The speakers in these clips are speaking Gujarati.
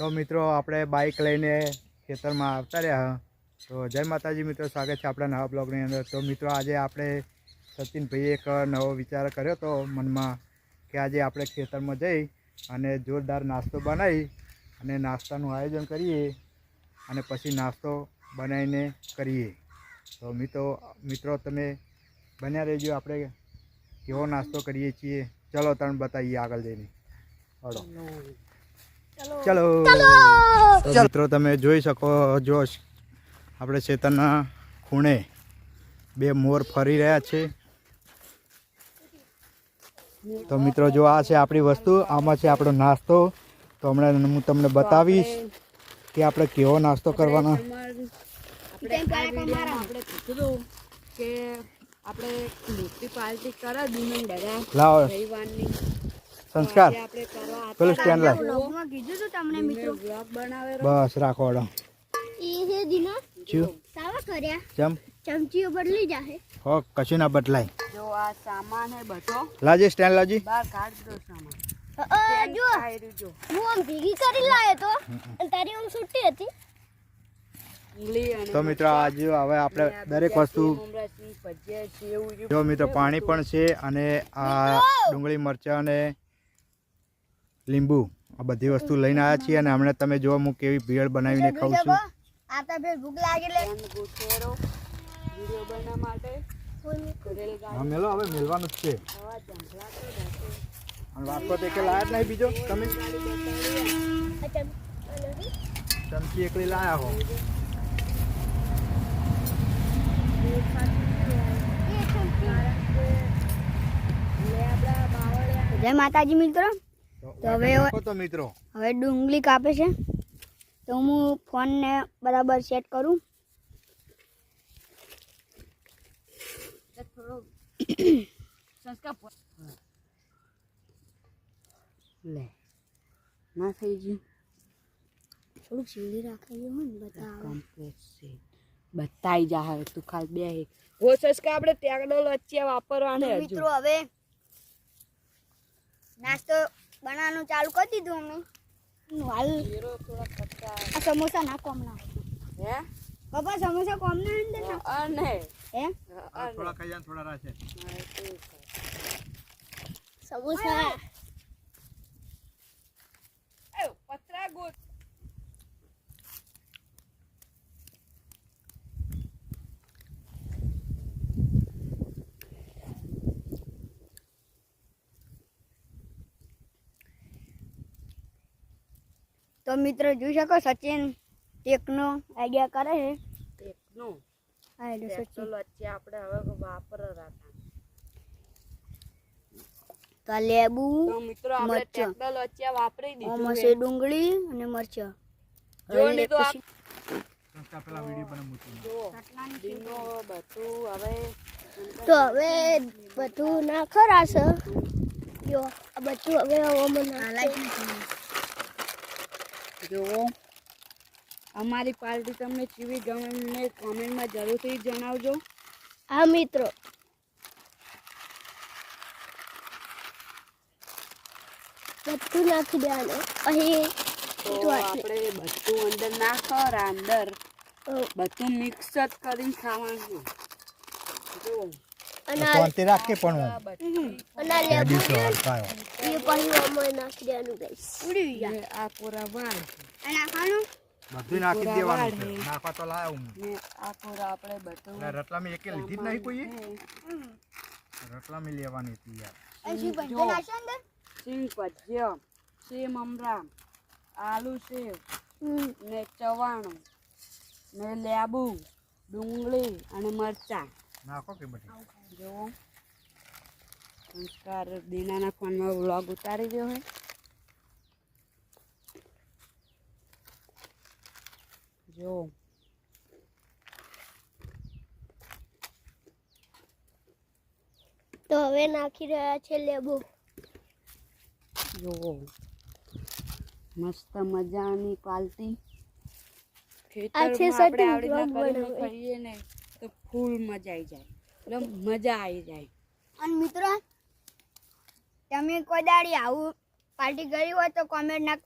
તો મિત્રો આપણે બાઇક લઈને ખેતરમાં આવતા રહ્યા. તો જય માતાજી મિત્રો, સ્વાગત છે આપણા નવા બ્લોગની અંદર. તો મિત્રો આજે આપણે સચિનભાઈએ એક નવો વિચાર કર્યો તો મનમાં કે આજે આપણે ખેતરમાં જઈ અને જોરદાર નાસ્તો બનાવી અને નાસ્તાનું આયોજન કરીએ અને પછી નાસ્તો બનાવીને કરીએ. તો મિત્રો મિત્રો તમે બન્યા રહેજો, આપણે કેવો નાસ્તો કરીએ છીએ. ચલો તમે બતાવીએ આગળ જઈને. હળો ચલો. મિત્રો તમે જોઈ શકો જો આપણે ચેતનના ખૂણે બે મોર ફરી રહ્યા છે. તો મિત્રો જો આ છે આપણી વસ્તુ આમાં છે આપણો નાસ્તો. તો હમણાં હું તમને બતાવીશ કે આપણે કેવો નાસ્તો કરવાનો. આપણે આ વિડીયોમાં આપણે કીધું કે આપણે મોટી પાર્ટી કરે દુનિયા લાવો. સંસ્કાર. પેલું સ્ટેન્ડ બનાવે બસ રાખો હળો ઈ હે દીનો. ચુ સાવા કર્યા. ચમ. ચમચીઓ બદલી જાહે. હો કશું ના બદલાય. જો આ સામાન હે બધો. લાજી સ્ટેન્ડ લાવજી. બહાર કાઢ દો સામાન. અ, અ, જો આ રહ્યું જો. હું આમ ભેગી કરી લાયો તો અને તારી આમ છૂટી હતી. તો મિત્રો આજે હવે આપણે દરેક વસ્તુ જો મિત્રો પાણી પણ છે અને આ ડુંગળી મરચાં અને લીંબુ. આ બધી વસ્તુ લઈને આવ્યા છીએ અને હમણાં તમે જો હું કેવી ભેળ બનાવીને ખાઉં છું. હવે મેલવાનું છે. અને વાટકો જ નહીં બીજો, તમે? ચમચી એકલી લાયા હો. જય માતાજી મિત્રો. તો હવે- તો મિત્રો. હવે ડુંગળી કાપે છે. તો હું ફોનને બરાબર સેટ કરું. લે ના થઈ ગયું. થોડુંક સીધી રાખેલું હોય ને બતાવો. કમ્પ્લીટ છે. બતાઈ જા હવે તું ખાલ બે હે. ઓ સંસ્કાર આપણે વચ્ચે વાપરવાને મિત્રો હવે નાસ્તો બનાવવાનું ચાલુ કરી દીધું અમે. હાલ આ સમોસા ના કોમ ના હે? પપ્પા સમોસા કોમ ના અંદર ના અને હે? થોડા ખાઈ જાય થોડા રાખે સમોસા. પતરા ગોત. તો મિત્રો જોઈ શકો સચિન ટેકનો આઈડિયા કરે છે. ટેકનો આ એટલે સચિન. વચ્ચે આપણે હવે વાપર રાખા તો આ લેબુ તો મિત્રો આપણે મરચાં. વચ્ચે વાપરી દીધું આમાં છે. છે ડુંગળી અને મરચાં. તો પેલા વીડિયો મૂકી દીનો બધું હવે તો હવે બધું ના ખરાશ જો આ બધું હવે. જો અમારી પાર્ટી તમને કેવી ગમે મને કોમેન્ટમાં જરૂરથી જણાવજો. હા મિત્રો. બધું નાખી દેવાનું. અહીં તો આપણે બધું અંદર ના અને અંદર બધું મિક્સ જ કરીને ખાવાનું. જો અને આ- શાંતિ રાખે પણ બધું. અને લેબુ નાખી દેવાનું. ઉડી જાય આ કોરા વાળ આ નાખવાનું બધું નાખી દેવાનું છે નાખવા તો લાયા હું. આ કોરા આપણે બધું એટલે રતલામી એકે લીધી જ નહીં કોઈએ રતલામી લેવાની હતી યાર. શું ભજીયા નાખશો અંદર? સિંગ ભજીયા સેવ મમરા આલુ સેવ ને ચવાણું ને લેબુ ડુંગળી અને મરચાં. નાખો કે બધી? જો સંસ્કાર દીનાના ફોનમાં વ્લોગ ઉતારી રહ્યો હોય જો. તો હવે નાખી રહ્યા છે લેબુ. જો. મસ્ત મજાની પાલતી ખેતરમાં આપણે કરીને ખાઈએ ને તો ફૂલ મજા આવી જાય. એટલે મજા આવી જાય. અને મિત્રો તમે કોઈ દાડી આવું પાર્ટી કરી હોય તો કોમેન્ટ ના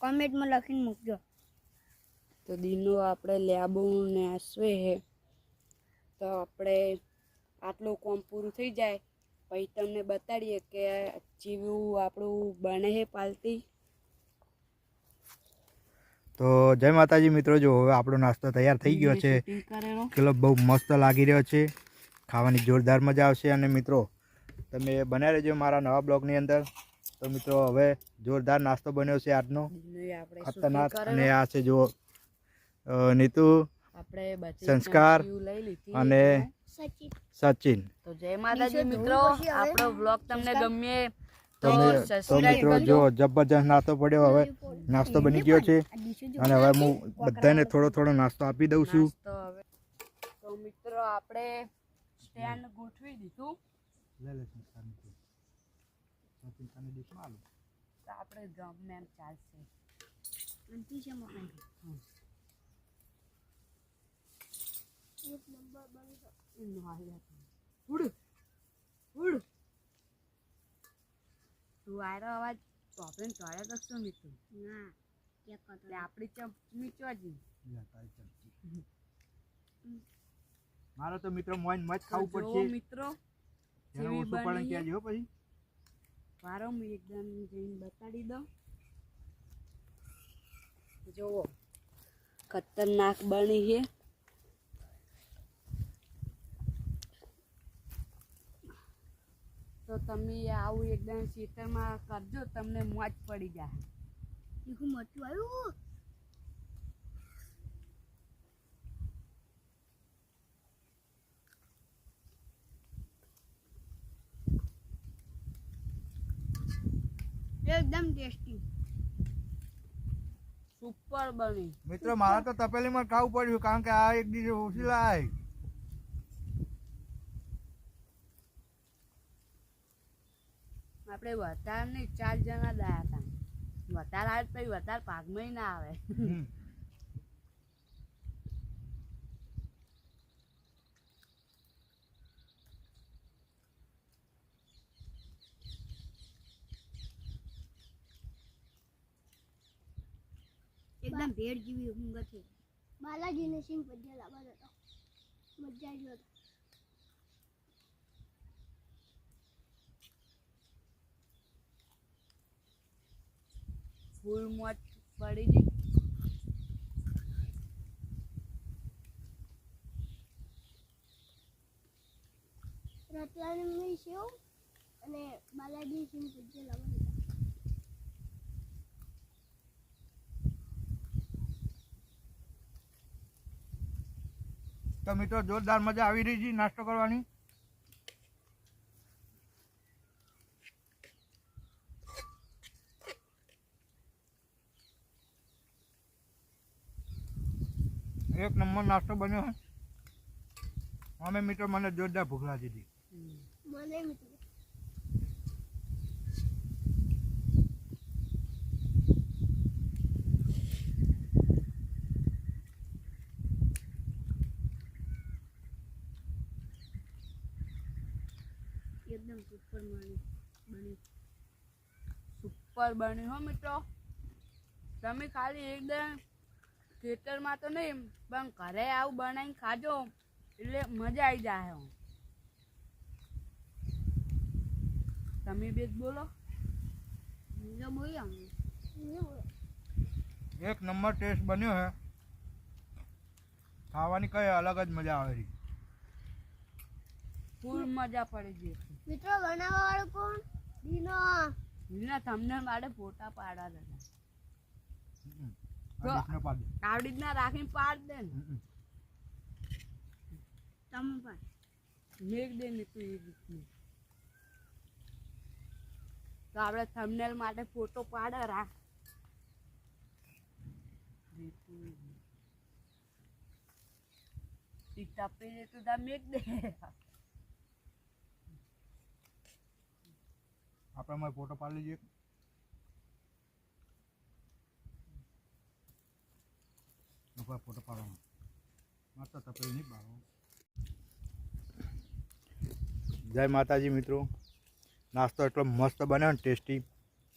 કોમેન્ટમાં લખીને મૂકજો. તો દીનો આપણે લેબું ને આસવે હે. તો આપણે આટલું કોમ પૂરું થઈ જાય. પછી તમને બતાડીએ કે જેવું આપણું બને છે પાલતી. તો જય માતાજી મિત્રો જો હવે આપણો નાસ્તો તૈયાર થઈ ગયો છે. કિલો બહુ મસ્ત લાગી રહ્યો છે. ખાવાની જોરદાર મજા આવશે અને મિત્રો તમે બનાવી રહેજો મારા નવા બ્લોગની અંદર. તો મિત્રો હવે જોરદાર નાસ્તો બન્યો છે આજનો. ખતરનાક અને આ છે જો નીતુ સંસ્કાર ચમચીઓ લઈ લીધી અને સચિન. સચિન. તો જય માતાજી મિત્રો. આપણો બ્લોગ તમને ગમે તો તમે તો મિત્રો જો જબરજસ્ત નાસ્તો પડ્યો હવે નાસ્તો બની ગયો છે. અને હવે હું બધાને થોડો થોડો નાસ્તો આપી દઉં છું. તો મિત્રો આપણે સ્ટેન્ડ ગોઠવી દીધું. તો આપણે ગમે એમ ચાલશે. એનો હાલ્યા તું. ઉડ. ઉડ. તું આયરો અવાજ તોપીને ચોળ્યા કરશો મિત્રો ના ચેક કરતો આપણી ચમચી. ચોજી મારે તો મિત્રો મોઈન મત ખાવું પડશે. મિત્રો જેવી બની પછી? વારો હું એકદમ જઈને બતાડી દઉં. જુઓ ખતરનાક બની છે. તો તમે આવું એકદમ ખેતરમાં કરજો તમને મોજ પડી જાય. મોટું આવ્યું? એકદમ ટેસ્ટી. સુપર બની. મિત્રો મારે તો તપેલીમાં ખાવું પડ્યું કારણ કે આ એક દિવસ ઓછી લાય. આપણે વતાર ચાર જણા દયા હતા. વતાર આવે તો પછી વધારે ભાગમાં ના આવે. એકદમ ભેળ જેવી ઊંઘ હતી બાલાજીને સિંહ ભજીયા લાવવા હતો. મજા આવી ગયો ફૂલ મોત પડી ગઈ. રતલાની સેવ અને બાલાજી સિંહ ભજીયા લાવવા તો મિત્રો, જોરદાર મજા આવી રહી છે નાસ્તો કરવાની. એક નંબર નાસ્તો બન્યો. અમે મિત્રો, મને જોરદાર ભૂખ લાગી હતી. સુપર બની. બની સુપર બન્યું હો મિત્રો. તમે ખાલી એકદમ ખેતરમાં તો નહીં પણ ઘરે આવું બનાવીને ખાજો એટલે મજા આવી જાય. તમે બે બોલો. એક નંબર ટેસ્ટ બન્યો હે. ખાવાની કઈ અલગ જ મજા આવે ફૂલ મજા પડી ગઈ. મિત્રો બનાવવા વાળો કોણ? દીનો. દીના તમને મારે ફોટા પાડી દે. આવી રીતના રાખીને પાડ દે ને. તમે પણ. મેક દે ને તું એ રીતની તો આપણે થંબનેલ માટે ફોટો પાડે રાખ. ટપી દે તું તા મેક દે. આપણે મારે ફોટો પાડી લઈએ. ઉપર ફોટો પાડવાનો. માતા તપેલી નહીં પાડવાનું. જય માતાજી મિત્રો. નાસ્તો એટલો મસ્ત બન્યો ને ટેસ્ટી.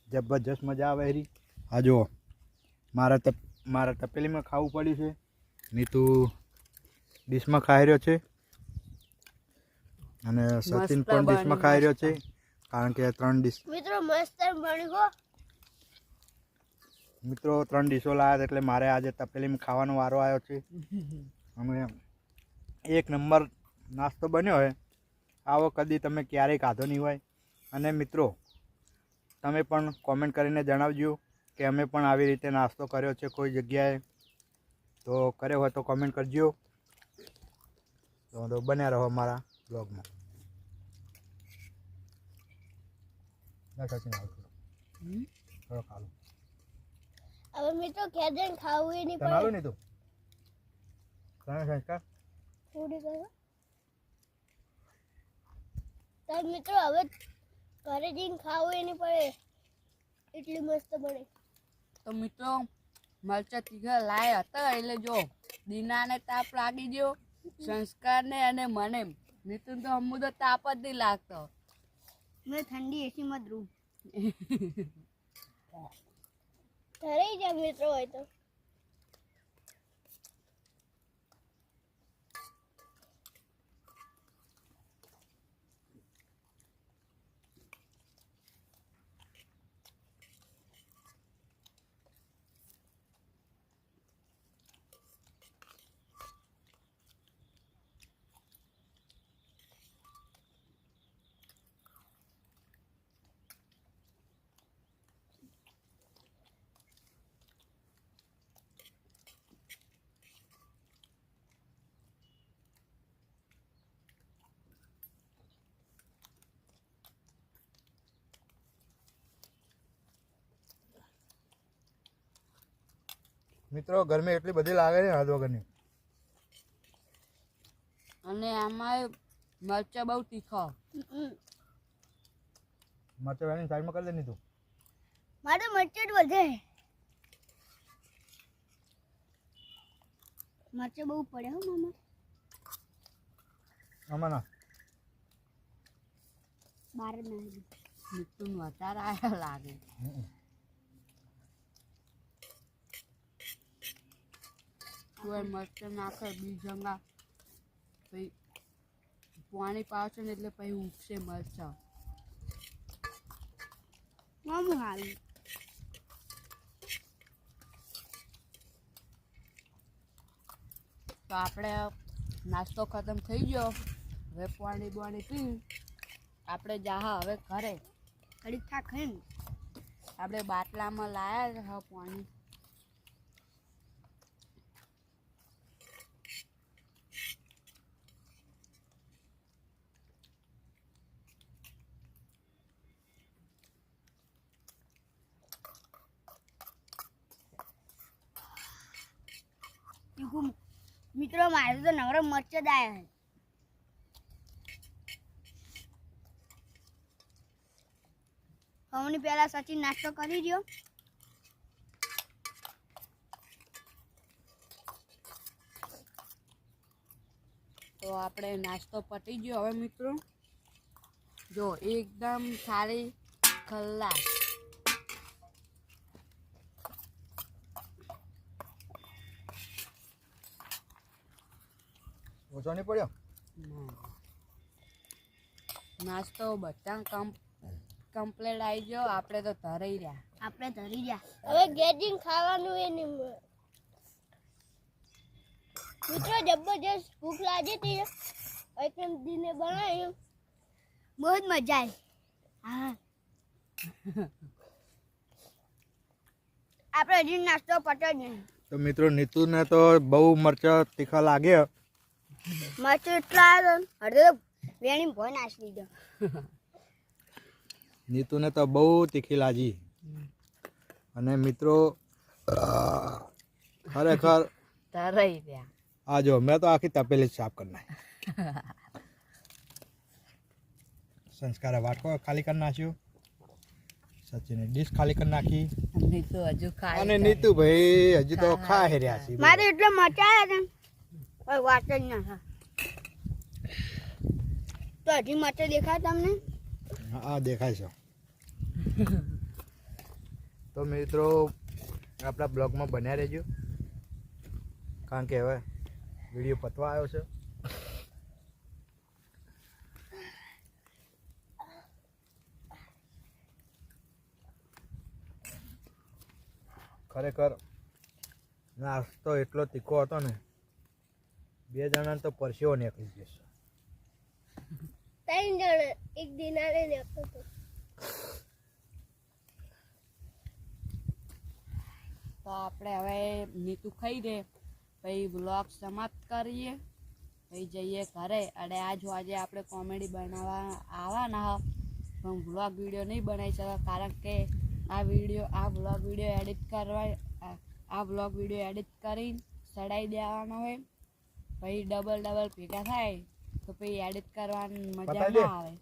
જબરજસ્ત મજા આવે હરી આ જુઓ. મારા તપ મારા તપેલીમાં ખાવું પડ્યું છે. નીતુ ડીશમાં ખાઈ રહ્યો છે. અને સચિન પણ ડીશમાં ખાઈ રહ્યો છે. કારણ કે ત્રણ ડીશ મિત્રો મસ્ત મિત્રો ત્રણ ડીશો લાવ્યા એટલે મારે આજે તપેલીમાં ખાવાનો વારો આવ્યો છે. અને એક નંબર નાસ્તો બન્યો હોય આવો કદી તમે ક્યારેય ખાધો નહીં હોય. અને મિત્રો તમે પણ કોમેન્ટ કરીને જણાવજો કે અમે પણ આવી રીતે નાસ્તો કર્યો છે કોઈ જગ્યાએ. તો કર્યો હોય તો કોમેન્ટ કરજો. તો બન્યા રહો અમારા બ્લોગમાં હવે મિત્રો ખાવું એ નહીં પડે. નહીં તું. કરો મિત્રો હવે ઘરે જઈને ખાવું એ નહીં પડે. એટલી મસ્ત બને. તો મિત્રો મરચા તીખા લાય હતા એટલે જો દીનાને તાપ લાગી ગયો સંસ્કારને અને મને. મિથુન તો હમુ તો તાપ જ નહીં લાગતો. મેં ઠંડી એસીમાં જ રૂમ. ઘરે જા મિત્રો હોય તો. મિત્રો ગરમી એટલી બધી લાગે છે હાથ વગરની. અને આમાં મરચા બહુ તીખા. મરચા વેણી સાઈડમાં કરી દે નહીં તું. મારે મરચું વધે. મરચું બહુ પડે હો મામા. મામા ના. બાર નાખી મિથુન વધારે આયા લાગે. કોઈ મરચા નાખે બીજંગા પછી પાણી પાવશે ને એટલે પછી ઉગશે મરચા. મામું તો આપણે નાસ્તો ખતમ થઈ ગયો. હવે પાણી બાણી પી આપણે જાહા હવે ઘરે. ઘડીક થા ખાઈને આપણે બાટલામાં લાયા પાણી. મિત્રો, મારે તો નવરો મરચ જ આવ્યા છે. હમણાં પહેલાં સચિન નાસ્તો કરી દો તો આપણે નાસ્તો પતી ગયો હવે મિત્રો. જો, એકદમ સારી ખલ્લાસ ઓછો નહીં પડ્યો? નાસ્તો બધા કમ કમ્પ્લેટ આવી ગયો. આપણે તો ધરાઈ રહ્યા. આપણે ધરી રહ્યા. હવે ગેજિંગ ખાવાનું એ નહીં મિત્રો જબરજસ્ત ભૂખ લાગી હતી. એકદમ દિને બનાવ્યું. બહુ જ મજા આવી. હા. આપણે હજી નાસ્તો પટ્યો જ નહીં. તો મિત્રો નીતુને તો બહુ મરચા તીખા લાગે મરચું એટલા આવ્યો અડધો વેણી ભોય નાખી દીધો નીતુને તો બહુ તીખી લાજી અને મિત્રો ખરેખર રહ્યા આ જો મેં તો આખી તપેલી સાફ કરી નાખી. સંસ્કારે વાટકો ખાલી કરી નાખ્યો. સચિને ડીશ ખાલી કરી નાખી. નીતુ હજુ ખાય અને નીતુભાઈ હજુ તો ખાઈ રહ્યા છે. મારે એટલે મચા આવ્યા હતા કોઈ વાત જ ના હા તો હજી માટે દેખાય તમને? હા દેખાય છે. તો મિત્રો આપણા બ્લોગમાં બન્યા રહેજો. કારણ કે હવે વીડિયો પતવા આવ્યો છે. ખરેખર નાસ્તો એટલો તીખો હતો ને બે જણા તો પરસેવો નીકળી જશે ત્રણ જણ એક દિનારે નીકળતો તો તો આપણે હવે નીતુ ખાઈ દે. પછી બ્લોગ સમાપ્ત કરીએ. પછી જઈએ ઘરે. અને આજ આજે આપણે કોમેડી બનાવવા આવવાના હ. પણ બ્લોગ વીડિયો નહીં બનાવી શકે કારણ કે આ વીડિયો આ બ્લોગ વીડિયો એડિટ કરવા આ- આ બ્લોગ વીડિયો એડિટ કરીને ચડાવી દેવાનો હોય. પછી ડબલ ડબલ ભેગા થાય તો પછી એડિટ કરવાની મજા ના આવે.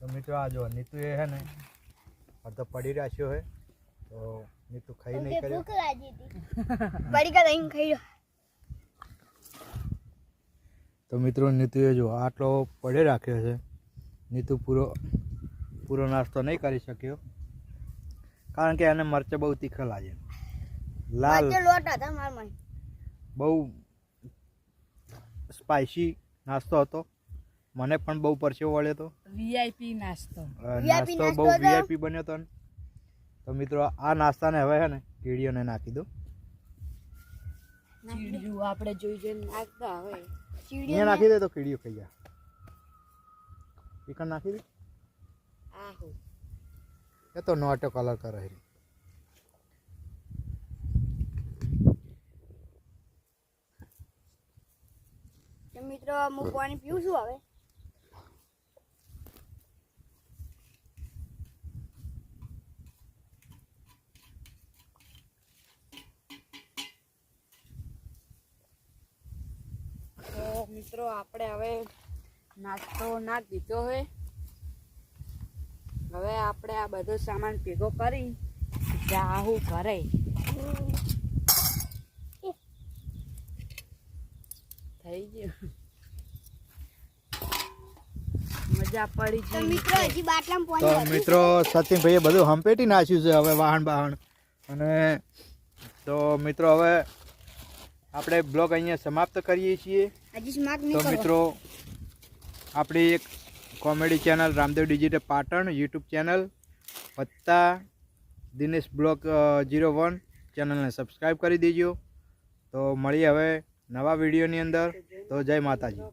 તો મિત્રો આ જો નીતુ એ હે ને અડધો પડી રાખ્યો છે તો નીતુ ખાઈ નહીં કર્યો. ભૂખ લાગી હતી. પડી કા લઈને ખાઈ તો મિત્રો નીતુએ જો આટલો પડે રાખ્યો છે નીતુ પૂરો પૂરો નાસ્તો નહીં કરી શક્યો કારણ કે એને મરચાં બહુ તીખા લાગે. લાલ. લોટ હતા માર મને બહુ સ્પાઈસી નાસ્તો હતો. મને પણ બહુ પરસેવો વળ્યો હતો. વીઆઈપી નાસ્તો. નાસ્તો બહુ વીઆઈપી બન્યો હતો ને. તો મિત્રો આ નાસ્તાને હવે છે ને કીડીઓને નાખી દો. આપણે જોઈ જોઈને નાખતા હવે. અહીંયા નાખી દે તો કીડીઓ ખાઈ જાય ચિકન નાખી દે. આહો. એ તો નોટો કલર કરે મિત્રો હું પાણી પીવું છું હવે મિત્રો આપણે હવે નાસ્તો ના દીધો હોય હવે આપણે આ બધો સામાન ભેગો કરી જાહું ઘરે. થઈ ગયું. પડી તો મિત્રો હજી બાટલામાં પાણી હતું. મિત્રો સચિનભાઈએ બધું હંપેટી નાખ્યું છે હવે વાહણ વાહન અને તો મિત્રો હવે આપણે બ્લોગ અહીંયા સમાપ્ત કરીએ છીએ. તો મિત્રો આપણી એક comedy channel Ramdev digital Patan YouTube channel વત્તા દિનેશ બ્લોગ જીરો વન ચેનલને સબસ્ક્રાઈબ કરી દેજો. તો મળીએ હવે નવા વિડીયોની અંદર. તો જય માતાજી.